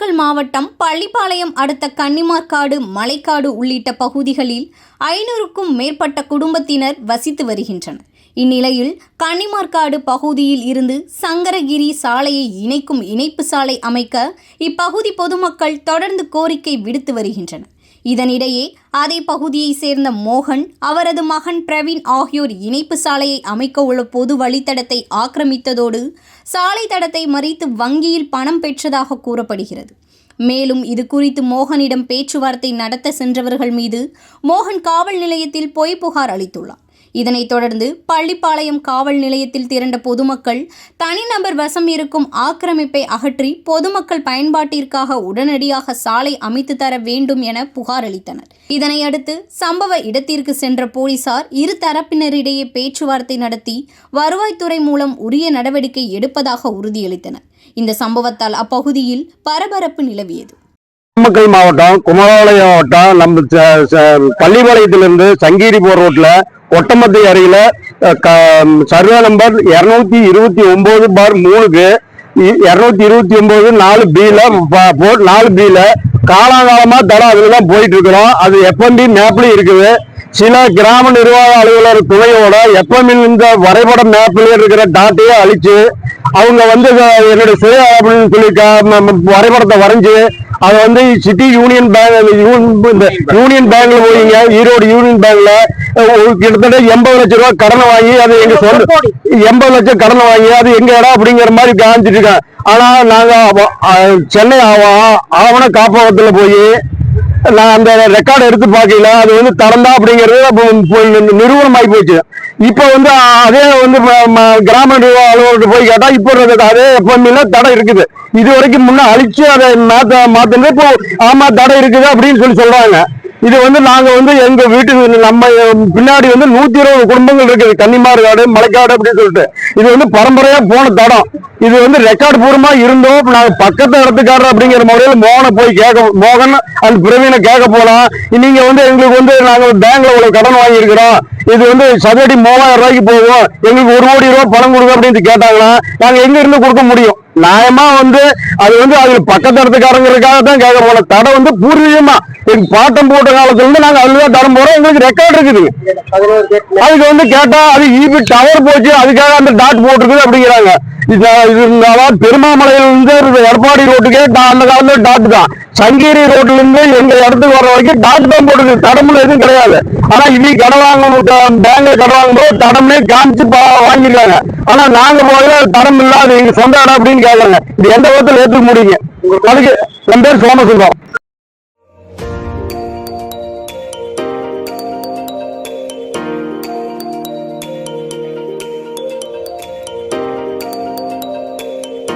நாமக்கல் மாவட்டம் பள்ளிப்பாளையம் அடுத்த கன்னிமார்காடு மலைக்காடு உள்ளிட்ட பகுதிகளில் ஐநூறுக்கும் மேற்பட்ட குடும்பத்தினர் வசித்து வருகின்றனர். இந்நிலையில் கன்னிமார்காடு பகுதியில் இருந்து சங்கரகிரி சாலையை இணைக்கும் இணைப்பு சாலை அமைக்க இப்பகுதி பொதுமக்கள் தொடர்ந்து கோரிக்கை விடுத்து வருகின்றனர். இதனிடையே அதே பகுதியைச் சேர்ந்த மோகன் அவரது மகன் பிரவீன் ஆகியோர் இணைப்பு சாலையை அமைக்க உள்ள பொது வழித்தடத்தை ஆக்கிரமித்ததோடு சாலை தடத்தை மறித்து வங்கியில் பணம் பெற்றதாக கூறப்படுகிறது. மேலும் இது குறித்து மோகனிடம் பேச்சுவார்த்தை நடத்த சென்றவர்கள் மீது மோகன் காவல் நிலையத்தில் பொய் புகார் அளித்துள்ளார். இதனைத் தொடர்ந்து பள்ளிப்பாளையம் காவல் நிலையத்தில் திரண்ட பொதுமக்கள் தனிநபர் வசம் இருக்கும் ஆக்கிரமிப்பை அகற்றி பொதுமக்கள் பயன்பாட்டிற்காக உடனடியாக சாலை அமைத்து தர வேண்டும் என புகார் அளித்தனர். இதனையடுத்து சம்பவ இடத்திற்கு சென்ற போலீசார் இரு தரப்பினரிடையே பேச்சுவார்த்தை நடத்தி வருவாய்த்துறை மூலம் உரிய நடவடிக்கை எடுப்பதாக உறுதியளித்தனர். இந்த சம்பவத்தால் அப்பகுதியில் பரபரப்பு நிலவியது. நாமக்கல் மாவட்டம் குமாரபாளையம் மாவட்டம் நம்ம பள்ளிப்பாளையத்திலிருந்து ரோட்ல ஒட்டமத்தை அருகில க- சர்வே நம்பர் இருநூத்தி இருபத்தி ஒன்பது பார் மூணுக்கு இருநூத்தி இருபத்தி ஒன்பது நாலு பில நாலு பில காலாகாலமா தடம் அதில் தான் போயிட்டு இருக்கிறோம் அது எஃப்எம்பி மேப்லயும் இருக்குது. சில கிராம நிர்வாக அலுவலர் துணையோட எஃப்எம்மில் இந்த வரைபட மேப்பிலே இருக்கிற டாட்டையே அழிச்சு அவங்க வந்து என்னுடைய சுய அப்படின்னு சொல்லி வரைபடத்தை வரைஞ்சு அதை வந்து சிட்டி யூனியன் பேங்க் இந்த யூனியன் பேங்க்ல போயிங்க ஈரோடு யூனியன் பேங்க்ல கிட்டத்தட்ட எண்பது லட்சம் ரூபாய் கடனை வாங்கி அது எங்க சொந்த எண்பது லட்சம் கடனை வாங்கி அது எங்க இடம் அப்படிங்கிற மாதிரி காமிச்சிட்டு இருக்கேன் ஆனா நாங்க சென்னை ஆவ- ஆவண காப்பகத்துல போய் நான் அந்த ரெக்கார்டை எடுத்து பார்க்கல. அது வந்து தரந்தா அப்படிங்கிறது அப்போ போய் நிறுவனம் போச்சு. இப்போ வந்து அதே வந்து ம- கிராம நிர்வாக அலுவலர்கிட்ட போய் கேட்டால் இப்போ இருக்கிறது அதே எப்பவுமே தடை இருக்குது? இது வரைக்கும் முன்னே அழிச்சு அதை மாத்த மாத்துங்க இப்போ ஆமா தடை இருக்குது அப்படின்னு சொல்லி சொல்றாங்க. இது வந்து நாங்க வந்து எங்க வீட்டுக்கு நம்ம பின்னாடி வந்து நூத்தி இருபது குடும்பங்கள் இருக்குது கன்னிமார் காடு மலைக்காடு அப்படின்னு சொல்லிட்டு. இது வந்து பரம்பரையா போன தடம். இது வந்து ரெக்கார்டு பூர்வமா இருந்தோம். நாங்க பக்கத்து இடத்துக்காரர் அப்படிங்கிற முறையில மோகனை போய் கேட்க மோகன் அந்த பிரவீனை கேட்க போலாம். நீங்க வந்து எங்களுக்கு வந்து நாங்க பேங்க்ல இவ்வளவு கடன் வாங்கியிருக்கிறோம். இது வந்து சதுரடி மூவாயிரம் ரூபாய்க்கு போகும். எங்களுக்கு ஒரு கோடி ரூபாய் பணம் கொடுங்க அப்படின்னு கேட்டாங்கன்னா நாங்க எங்க இருந்து கொடுக்க முடியும்? நியாயமா வந்து அது வந்து அதுல பக்கத்து இடத்துக்காரங்களுக்காக தான் கேட்க போன தடை வந்து பூர்வீகமா. எங்க பாட்டம் போட்ட காலத்துல இருந்து நாங்க அதுலதான் தரம் போறோம் எங்களுக்கு ரெக்கார்டு இருக்குது. அதுக்கு வந்து கேட்டா அது ஈபி டவர் போச்சு. அதுக்காக அந்த டாட் போட்டிருக்குது அப்படிங்கிறாங்க. இது இருந்தாலும் பெருமாமலையில இருந்து எடப்பாடி ரோட்டுக்கே அந்த காலத்துல டாட் தான். சங்கேரி ரோட்ல இருந்து எங்க இடத்துக்கு வர வரைக்கும் டாட் தான் போடுது தடமுல எதுவும் கிடையாது. ஆனா இனி கடை வாங்கணும் பேங்க்ல கடை வாங்கும்போது தடமே காமிச்சு பா- வாங்கிருக்காங்க ஆனா நாங்க போகல தடம் இல்லாத எங்க சொந்த இடம் அப்படின்னு கேட்கறாங்க இது எந்த விதத்துல ஏற்றுக்க முடியுங்க? அதுக்கு என் பேர் சோமசுந்தரம்.